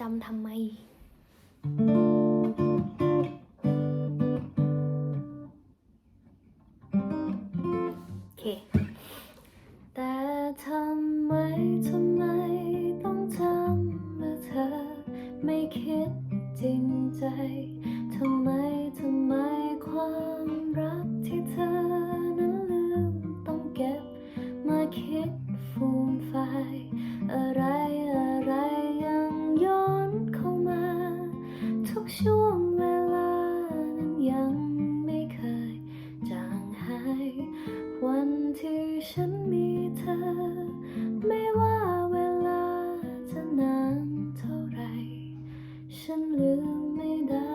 จำทำไม โอเค แต่ทำไม ทำไม ต้องจำเมื่อเธอ ไม่คิดจริงใจ ทำไม ทำไมความรักที่เธอนั้นลืม ต้องเก็บ มาคิดฟูมไฟอะไร ช่วงเวลานั้นยังไม่เคยจางหาย วันที่ฉันมีเธอ ไม่ว่าเวลาจะนานเท่าไร ฉันลืมไม่ได้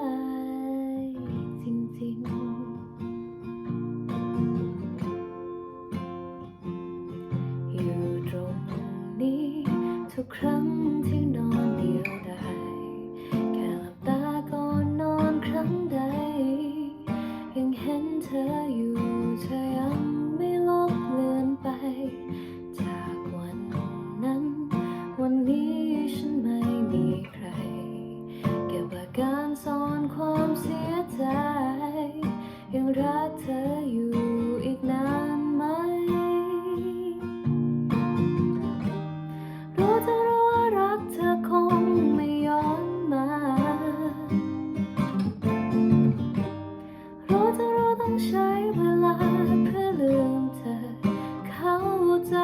จริงๆ อยู่ตรงนี้ทุกครั้งที่นอน รักเธออยู่อีกนานไหม รู้เธอรู้ว่ารักเธอคงไม่ย้อนมา รู้เธอรู้ต้องใช้เวลาเพื่อลืมเธอ เข้าใจ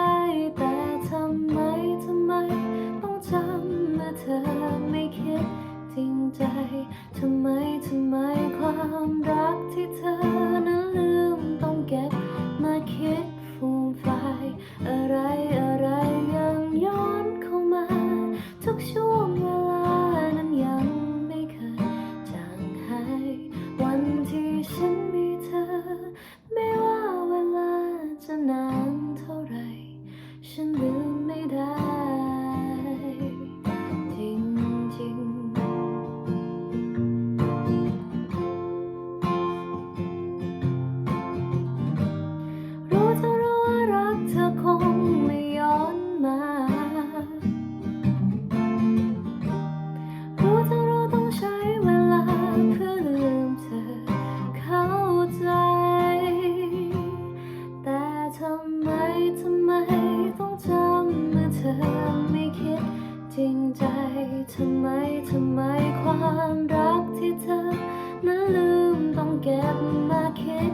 แต่ทำไมทำไม ต้องจำเมื่อเธอไม่คิด จริงใจ ทำไม ทำไมความรักที่เธอนั้นลืมต้องเก็บมาคิดฟูมไฟอะไรอะไรยังย้อนเข้ามา ทุกช่วงเวลานั้นยังไม่เคยจางหายวันที่ฉันมีเธอ ไม่ว่าเวลาจะนานเท่าไหรฉันลืมไม่ได้ ทำไม ทำไมความรักที่เธอนั้นลืมต้องเก็บมาคิด